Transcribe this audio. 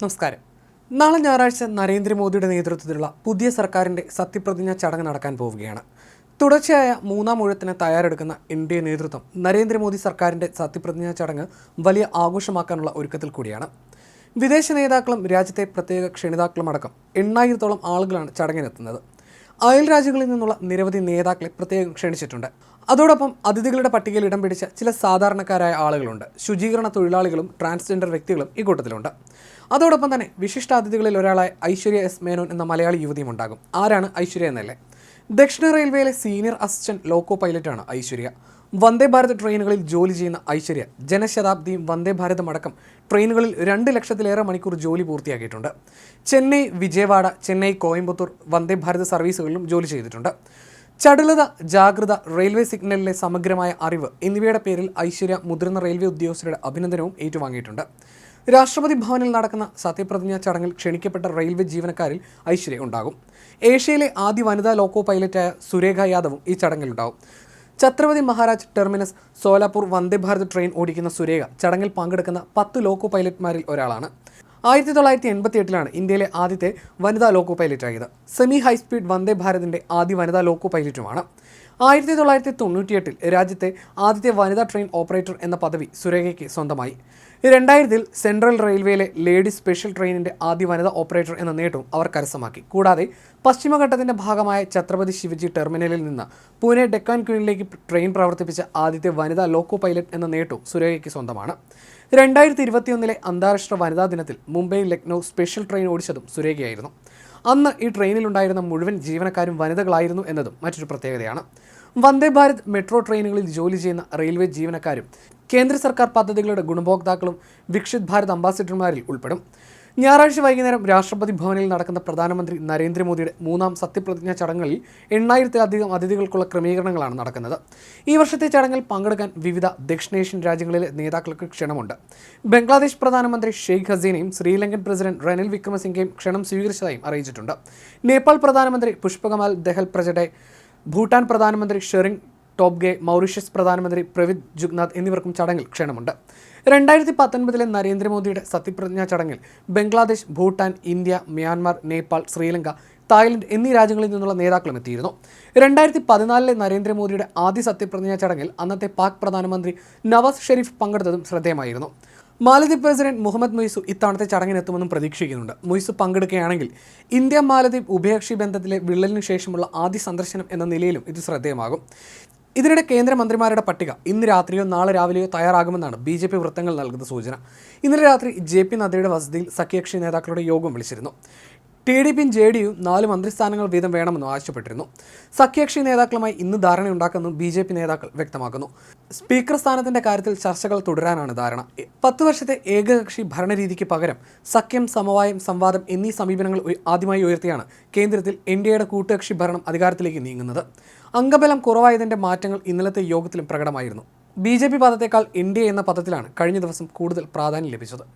നമസ്കാരം. നാളെ ഞായറാഴ്ച നരേന്ദ്രമോദിയുടെ നേതൃത്വത്തിലുള്ള പുതിയ സർക്കാരിന്റെ സത്യപ്രതിജ്ഞ ചടങ്ങ് നടക്കാൻ പോവുകയാണ്. തുടർച്ചയായ മൂന്നാം ഊഴത്തിന് തയ്യാറെടുക്കുന്ന എൻ ഡി എ നേതൃത്വം നരേന്ദ്രമോദി സർക്കാരിന്റെ സത്യപ്രതിജ്ഞാ ചടങ്ങ് വലിയ ആഘോഷമാക്കാനുള്ള ഒരുക്കത്തിൽ കൂടിയാണ്. വിദേശ നേതാക്കളും രാജ്യത്തെ പ്രത്യേക ക്ഷണിതാക്കളും അടക്കം എണ്ണായിരത്തോളം ആളുകളാണ് ചടങ്ങിനെത്തുന്നത്. അയൽ രാജ്യങ്ങളിൽ നിന്നുള്ള നിരവധി നേതാക്കളെ പ്രത്യേകം ക്ഷണിച്ചിട്ടുണ്ട്. അതോടൊപ്പം അതിഥികളുടെ പട്ടികയിൽ ഇടം പിടിച്ച ചില സാധാരണക്കാരായ ആളുകളുണ്ട്. ശുചീകരണ തൊഴിലാളികളും ട്രാൻസ്ജെൻഡർ വ്യക്തികളും ഈ കൂട്ടത്തിലുണ്ട്. അതോടൊപ്പം തന്നെ വിശിഷ്ട അതിഥികളിൽ ഒരാളായ ഐശ്വര്യ എസ് മേനോൻ എന്ന മലയാളി യുവതിയും ഉണ്ടാകും. ആരാണ് ഐശ്വര്യ എന്നല്ലേ? ദക്ഷിണ റെയിൽവേയിലെ സീനിയർ അസിസ്റ്റന്റ് ലോക്കോ പൈലറ്റാണ് ഐശ്വര്യ. വന്ദേ ഭാരത് ട്രെയിനുകളിൽ ജോലി ചെയ്യുന്ന ഐശ്വര്യ ജനശതാബ്ദിയും വന്ദേ ഭാരത് അടക്കം ട്രെയിനുകളിൽ രണ്ട് ലക്ഷത്തിലേറെ മണിക്കൂർ ജോലി പൂർത്തിയാക്കിയിട്ടുണ്ട്. ചെന്നൈ വിജയവാഡ ചെന്നൈ കോയമ്പത്തൂർ വന്ദേ ഭാരത് സർവീസുകളിലും ജോലി ചെയ്തിട്ടുണ്ട്. ചടുലത ജാഗ്രത റെയിൽവേ സിഗ്നലിലെ സമഗ്രമായ അറിവ് എന്നിവയുടെ പേരിൽ ഐശ്വര്യ മുതിർന്ന റെയിൽവേ ഉദ്യോഗസ്ഥരുടെ അഭിനന്ദനവും ഏറ്റുവാങ്ങിയിട്ടുണ്ട്. രാഷ്ട്രപതി ഭവനിൽ നടക്കുന്ന സത്യപ്രതിജ്ഞാ ചടങ്ങിൽ ക്ഷണിക്കപ്പെട്ട റെയിൽവേ ജീവനക്കാരിൽ ഐശ്വര്യ ഉണ്ടാകും. ഏഷ്യയിലെ ആദ്യ വനിതാ ലോക്കോ പൈലറ്റായ സുരേഖ യാദവും ഈ ചടങ്ങിലുണ്ടാകും ഛത്രപതി മഹാരാജ് ടെർമിനസ് സോലാപൂർ വന്ദേ ഭാരത് ട്രെയിൻ ഓടിക്കുന്ന സുരേഖ ചടങ്ങിൽ പങ്കെടുക്കുന്ന പത്ത് ലോക്കോ പൈലറ്റ്മാരിൽ ഒരാളാണ്. ആയിരത്തി തൊള്ളായിരത്തി എൺപത്തി എട്ടിലാണ് ഇന്ത്യയിലെ ആദ്യത്തെ വനിതാ ലോക്കോ പൈലറ്റ് ആയത് സെമി ഹൈസ്പീഡ് വന്ദേ ഭാരതിന്റെ ആദ്യ വനിതാ ലോക്കോ പൈലറ്റുമാണ്. ആയിരത്തി തൊള്ളായിരത്തി തൊണ്ണൂറ്റിയെട്ടിൽ രാജ്യത്തെ ആദ്യത്തെ വനിതാ ട്രെയിൻ ഓപ്പറേറ്റർ എന്ന പദവി സുരേഖയ്ക്ക് സ്വന്തമായി. രണ്ടായിരത്തിൽ സെൻട്രൽ റെയിൽവേയിലെ ലേഡി സ്പെഷ്യൽ ട്രെയിനിന്റെ ആദ്യ വനിതാ ഓപ്പറേറ്റർ എന്ന നേട്ടവും അവർ കരസ്ഥമാക്കി. കൂടാതെ പശ്ചിമഘട്ടത്തിന്റെ ഭാഗമായ ഛത്രപതി ശിവജി ടെർമിനലിൽ നിന്ന് പൂനെ ഡെക്കാൻ ക്വീനിലേക്ക് ട്രെയിൻ പ്രവർത്തിപ്പിച്ച ആദ്യത്തെ വനിതാ ലോക്കോ പൈലറ്റ് എന്ന നേട്ടവും സുരേഖയ്ക്ക് സ്വന്തമാണ്. രണ്ടായിരത്തി ഇരുപത്തിയൊന്നിലെ അന്താരാഷ്ട്ര വനിതാ ദിനത്തിൽ മുംബൈ ലക്നൗ സ്പെഷ്യൽ ട്രെയിൻ ഓടിച്ചതും സുരേഖയായിരുന്നു. അന്ന് ഈ ട്രെയിനിലുണ്ടായിരുന്ന മുഴുവൻ ജീവനക്കാരും വനിതകളായിരുന്നു എന്നതും മറ്റൊരു പ്രത്യേകതയാണ്. വന്ദേ ഭാരത് മെട്രോ ട്രെയിനുകളിൽ ജോലി ചെയ്യുന്ന റെയിൽവേ ജീവനക്കാരും കേന്ദ്ര സർക്കാർ പദ്ധതികളുടെ ഗുണഭോക്താക്കളും വിക്ഷിത് ഭാരത് അംബാസിഡർമാരിൽ ഉൾപ്പെടും. ഞായറാഴ്ച വൈകുന്നേരം രാഷ്ട്രപതി ഭവനിൽ നടക്കുന്ന പ്രധാനമന്ത്രി നരേന്ദ്രമോദിയുടെ മൂന്നാം സത്യപ്രതിജ്ഞാ ചടങ്ങിൽ എണ്ണായിരത്തിലധികം അതിഥികൾക്കുള്ള ക്രമീകരണങ്ങളാണ് നടക്കുന്നത്. ഈ വർഷത്തെ ചടങ്ങിൽ പങ്കെടുക്കാൻ വിവിധ ദക്ഷിണേഷ്യൻ രാജ്യങ്ങളിലെ നേതാക്കൾക്ക് ക്ഷണമുണ്ട്. ബംഗ്ലാദേശ് പ്രധാനമന്ത്രി ഷെയ്ഖ് ഹസീനയും ശ്രീലങ്കൻ പ്രസിഡന്റ് റനിൽ വിക്രമസിംഗയും ക്ഷണം സ്വീകരിച്ചതായും അറിയിച്ചിട്ടുണ്ട്. നേപ്പാൾ പ്രധാനമന്ത്രി പുഷ്പകമാൽ ദഹൽ പ്രജഡെ ഭൂട്ടാൻ പ്രധാനമന്ത്രി ഷെറിംഗ് ടോബ്ഗെ മൗറീഷ്യസ് പ്രധാനമന്ത്രി പ്രവിത് ജുഗ്നാഥ് എന്നിവർക്കും ചടങ്ങിൽ ക്ഷണമുണ്ട്. രണ്ടായിരത്തി പത്തൊൻപതിലെ നരേന്ദ്രമോദിയുടെ സത്യപ്രതിജ്ഞാ ചടങ്ങിൽ Bangladesh Bhutan India Myanmar Nepal Sri Lanka Thailand എന്നീ രാജ്യങ്ങളിൽ നിന്നുള്ള നേതാക്കളും എത്തിയിരുന്നു. രണ്ടായിരത്തി പതിനാലിലെ നരേന്ദ്രമോദിയുടെ ആദ്യ സത്യപ്രതിജ്ഞാ ചടങ്ങിൽ അന്നത്തെ പാക് പ്രധാനമന്ത്രി നവാസ് ഷെരീഫ് പങ്കെടുത്തതും ശ്രദ്ധേയമായിരുന്നു. മാലദ്വീപ് പ്രസിഡന്റ് മുഹമ്മദ് മൊയ്സു ഇത്തവണത്തെ ചടങ്ങിനെത്തുമെന്നും പ്രതീക്ഷിക്കുന്നുണ്ട്. മൊയ്സു പങ്കെടുക്കുകയാണെങ്കിൽ ഇന്ത്യ മാലദ്വീപ് ഉഭയകക്ഷി ബന്ധത്തിലെ വിള്ളലിനു ശേഷമുള്ള ആദ്യ സന്ദർശനം എന്ന നിലയിലും ഇത് ശ്രദ്ധേയമാകും. ഇതിനിടെ കേന്ദ്രമന്ത്രിമാരുടെ പട്ടിക ഇന്ന് രാത്രിയോ നാളെ രാവിലെയോ തയ്യാറാകുമെന്നാണ് ബി ജെ പി വൃത്തങ്ങൾ നൽകുന്ന സൂചന. ഇന്നലെ രാത്രി ജെ പി നദ്ദയുടെ വസതിയിൽ സഖ്യകക്ഷി നേതാക്കളുടെ യോഗം വിളിച്ചിരുന്നു. ടി ഡി പിയും ജെ ഡി യു നാല് മന്ത്രിസ്ഥാനങ്ങൾ വീതം വേണമെന്നും ആവശ്യപ്പെട്ടിരുന്നു. സഖ്യകക്ഷി നേതാക്കളുമായി ഇന്ന് ധാരണയുണ്ടാക്കുമെന്നും ബി ജെ പി നേതാക്കൾ വ്യക്തമാക്കുന്നു. സ്പീക്കർ സ്ഥാനത്തിന്റെ കാര്യത്തിൽ ചർച്ചകൾ തുടരാനാണ് ധാരണ. പത്ത് വർഷത്തെ ഏകകക്ഷി ഭരണരീതിക്ക് പകരം സഖ്യം സമവായം സംവാദം എന്നീ സമീപനങ്ങൾ ആദ്യമായി ഉയർത്തിയാണ് കേന്ദ്രത്തിൽ എൻ ഡി എയുടെ കൂട്ടുകക്ഷി ഭരണം അധികാരത്തിലേക്ക് നീങ്ങുന്നത്. അംഗബലം കുറവായതിന്റെ മാറ്റങ്ങൾ ഇന്നലത്തെ യോഗത്തിലും പ്രകടമായിരുന്നു. ബി ജെ പി പദത്തേക്കാൾ എൻ ഡി എ എന്ന പദത്തിലാണ് കഴിഞ്ഞ ദിവസം കൂടുതൽ പ്രാധാന്യം ലഭിച്ചത്.